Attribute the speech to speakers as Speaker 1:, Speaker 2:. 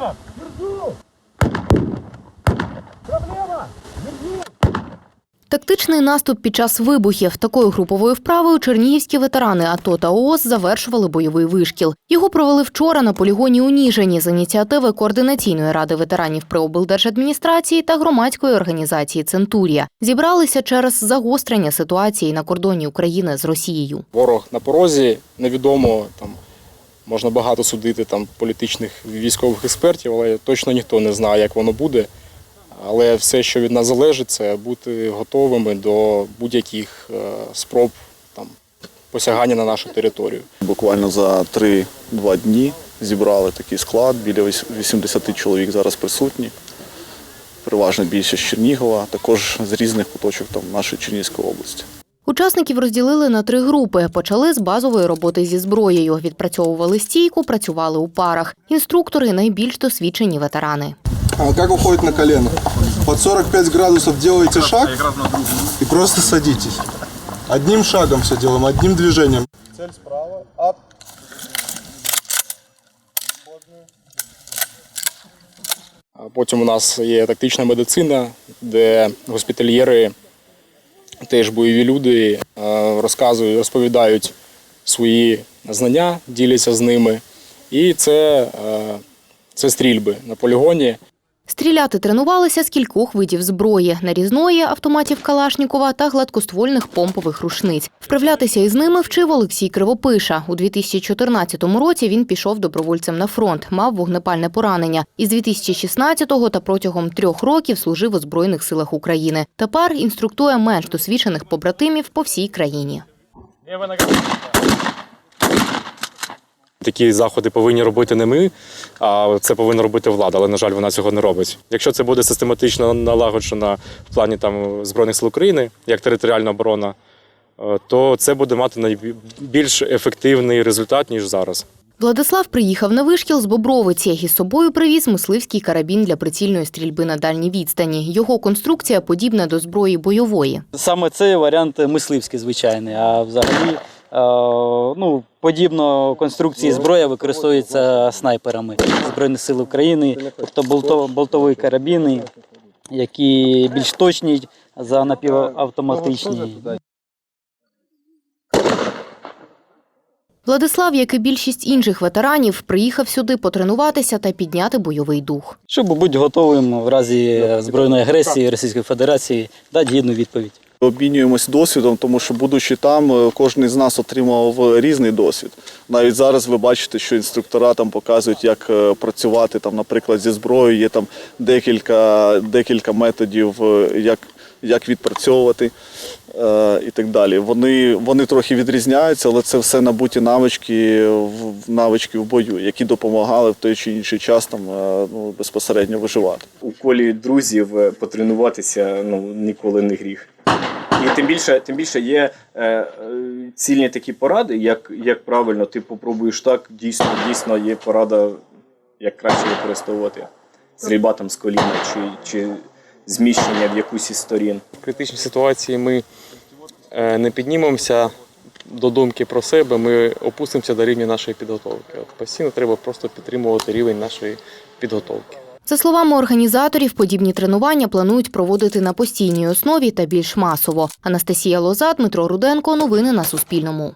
Speaker 1: Проблема! Держу! Проблема! Держу!
Speaker 2: Тактичний наступ під час вибухів. Такою груповою вправою чернігівські ветерани АТО та ООС завершували бойовий вишкіл. Його провели вчора на полігоні у Ніжині з ініціативи Координаційної ради ветеранів при облдержадміністрації та громадської організації Центурія. Зібралися через загострення ситуації на кордоні України з Росією.
Speaker 3: Ворог на порозі, невідомо там. Можна багато судити там політичних військових експертів, але точно ніхто не знає, як воно буде. Але все, що від нас залежить, це бути готовими до будь-яких е, спроб там посягання на нашу територію.
Speaker 4: Буквально за 3-2 дні зібрали такий склад, біля 80 чоловік зараз присутні. Переважно більшість з Чернігова, також з різних куточок там, нашої Чернігівської області.
Speaker 2: Учасників розділили на три групи. Почали з базової роботи зі зброєю. Відпрацьовували стійку, працювали у парах. Інструктори найбільш досвідчені ветерани.
Speaker 5: А Как уходит на колено? Под 45 градусов делаете шаг и просто садитесь. Одним шагом все делаем, одним движением. Цель справа, ап.
Speaker 3: Потім у нас є тактична медицина, де госпітальєри, теж бойові люди, е, розказують, розповідають свої знання, діляться з ними. І це, е, це стрільби на полігоні.
Speaker 2: Стріляти тренувалися з кількох видів зброї – нарізної, автоматів Калашнікова та гладкоствольних помпових рушниць. Вправлятися із ними вчив Олексій Кривопиша. У 2014 році він пішов добровольцем на фронт, мав вогнепальне поранення. Із 2016-го та протягом трьох років служив у Збройних силах України. Тепер інструктує менш досвідчених побратимів по всій країні.
Speaker 6: Такі заходи повинні робити не ми, а це повинна робити влада, але, на жаль, вона цього не робить. Якщо це буде систематично налагоджено в плані там, Збройних сил України, як територіальна оборона, е, то це буде мати найбільш ефективний результат, ніж зараз.
Speaker 2: Владислав приїхав на вишкіл з Бобровиці і з собою привіз мисливський карабін для прицільної стрільби на дальній відстані. Його конструкція подібна до зброї бойової.
Speaker 7: Саме цей варіант мисливський звичайний, а взагалі ну, подібно конструкції зброя використовується снайперами Збройних сил України, тобто болто- болтові карабіни, які більш точні за напівавтоматичні.
Speaker 2: Владислав, як і більшість інших ветеранів, приїхав сюди потренуватися та підняти бойовий дух.
Speaker 7: Щоб бути готовим в разі збройної агресії Російської Федерації дати гідну відповідь.
Speaker 4: Обмінюємось досвідом, тому що, будучи там, е, кожен з нас отримав різний досвід. Навіть зараз ви бачите, що інструктора там показують, як е, працювати, там, наприклад, зі зброєю. Є там декілька, декілька методів, е, як, як відпрацьовувати е, і так далі. Вони, вони трохи відрізняються, але це все набуті навички, навички в бою, які допомагали в той чи інший час там, ну, безпосередньо виживати.
Speaker 8: у колі друзів потренуватися ну, ніколи не гріх. І тим більше, тим більше є е, е, цільні такі поради, як, як правильно ти попробуєш так, дійсно, дійсно є порада, як краще використовувати. Стрільба там з коліна чи, чи зміщення в якусь із сторін.
Speaker 6: В критичній ситуації ми е, не піднімемося до думки про себе, ми опустимося до рівня нашої підготовки. От постійно треба просто підтримувати рівень нашої підготовки.
Speaker 2: За словами організаторів, подібні тренування планують проводити на постійній основі та більш масово. Анастасія Лоза, Дмитро Руденко. Новини на Суспільному.